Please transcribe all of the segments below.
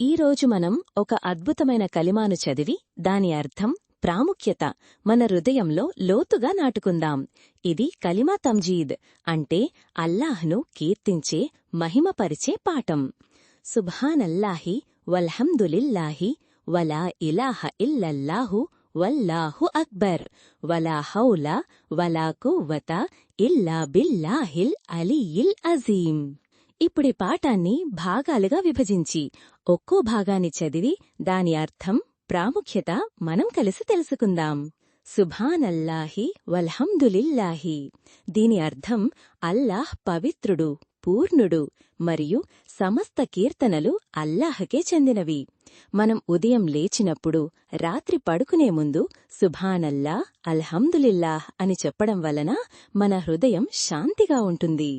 ఈరోజు మనం ఒక అద్భుతమైన కలిమాను చదివి దాని అర్థం ప్రాముఖ్యత మన హృదయంలో లోతుగా నాటుకుందాం. ఇది కలిమా తంజీద్ అంటే అల్లాహ్ను కీర్తించే మహిమపరిచే పాఠం. సుభానల్లాహి వల్హందులిల్లాహి వలా ఇలాహ ఇల్లల్లాహు వల్లాహు అక్బర్. వలా హౌలా వలా కువ్వత ఇల్లా బిల్లాహిల్ అలీయిల్ అజీం ఇప్పుడి పాఠాన్ని భాగాలుగా విభజించి ఒక్కో భాగాన్ని చదివి దాని అర్థం ప్రాముఖ్యత మనం కలిసి తెలుసుకుందాం. సుభానల్లాహి వల్హందులిల్లాహి. దీని అర్థం అల్లాహ్ పవిత్రుడు పూర్ణుడు మరియు సమస్త కీర్తనలు అల్లాహకే చెందినవి. మనం ఉదయం లేచినప్పుడు రాత్రి పడుకునే ముందు సుభానల్లా అల్హందులిల్లాహ్ అని చెప్పడం వలన మన హృదయం శాంతిగా ఉంటుంది.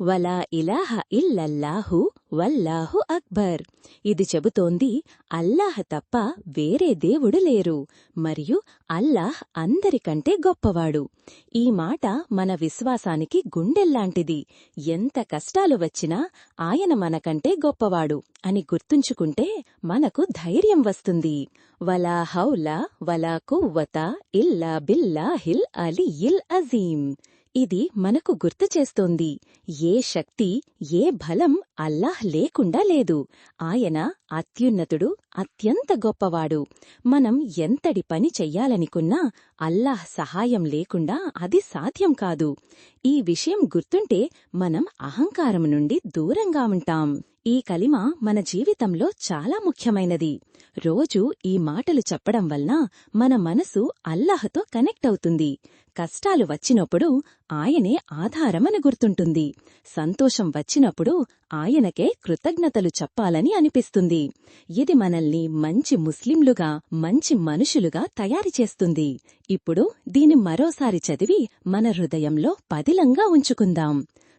వలా ఇలాహ ఇల్లల్లాహు వల్లాహు అక్బర్. ఇది చెబుతోంది అల్లాహ్ తప్ప వేరే దేవుడు లేరు మరియు అల్లాహ్ అందరికంటే గొప్పవాడు. ఈ మాట మన విశ్వాసానికి గుండెల్లాంటిది. ఎంత కష్టాలు వచ్చినా ఆయన మనకంటే గొప్పవాడు అని గుర్తుంచుకుంటే మనకు ధైర్యం వస్తుంది. వలా హౌలా వలా కువ్వత ఇల్లా బిల్లాహిల్ అలీయిల్ అజీం ఇది మనకు గుర్తు చేస్తోంది. ఏ శక్తి ఏ బలం అల్లాహ్ లేకుండా లేదు. ఆయన అత్యున్నతుడు అత్యంత గొప్పవాడు. మనం ఎంతటి పని చెయ్యాలనుకున్నా అల్లాహ్ సహాయం లేకుండా అది సాధ్యం కాదు. ఈ విషయం గుర్తుంటే మనం అహంకారం నుండి దూరంగా ఉంటాం. ఈ కలిమ మన జీవితంలో చాలా ముఖ్యమైనది. రోజు ఈ మాటలు చెప్పడం వలన మన మనసు అల్లాహతో కనెక్ట్ అవుతుంది. కష్టాలు వచ్చినప్పుడు ఆయనే ఆధారమని గుర్తుంటుంది. సంతోషం వచ్చినప్పుడు ఆయనకే కృతజ్ఞతలు చెప్పాలని అనిపిస్తుంది. ఇది మనల్ని మంచి ముస్లింలుగా మంచి మనుషులుగా తయారు చేస్తుంది. ఇప్పుడు దీని మరోసారి చదివి మన హృదయంలో పదిలంగా ఉంచుకుందాం.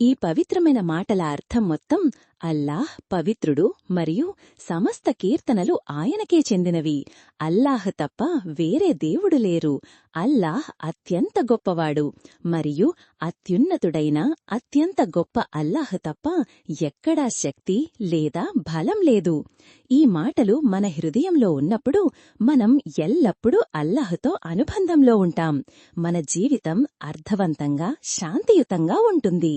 ఈ పవిత్రమైన మాటల అర్థం మొత్తం అల్లాహ్ పవిత్రుడు మరియు సమస్త కీర్తనలు ఆయనకే చెందినవి. అల్లాహ్ తప్ప వేరే దేవుడు లేరు. అల్లాహ్ అత్యంత గొప్పవాడు మరియు అత్యున్నతుడైన అత్యంత గొప్ప అల్లాహ్ తప్ప ఎక్కడా శక్తి లేదా బలం లేదు. ఈ మాటలు మన హృదయంలో ఉన్నప్పుడు మనం ఎల్లప్పుడూ అల్లాహ్తో అనుబంధంలో ఉంటాం. మన జీవితం అర్థవంతంగా శాంతియుతంగా ఉంటుంది.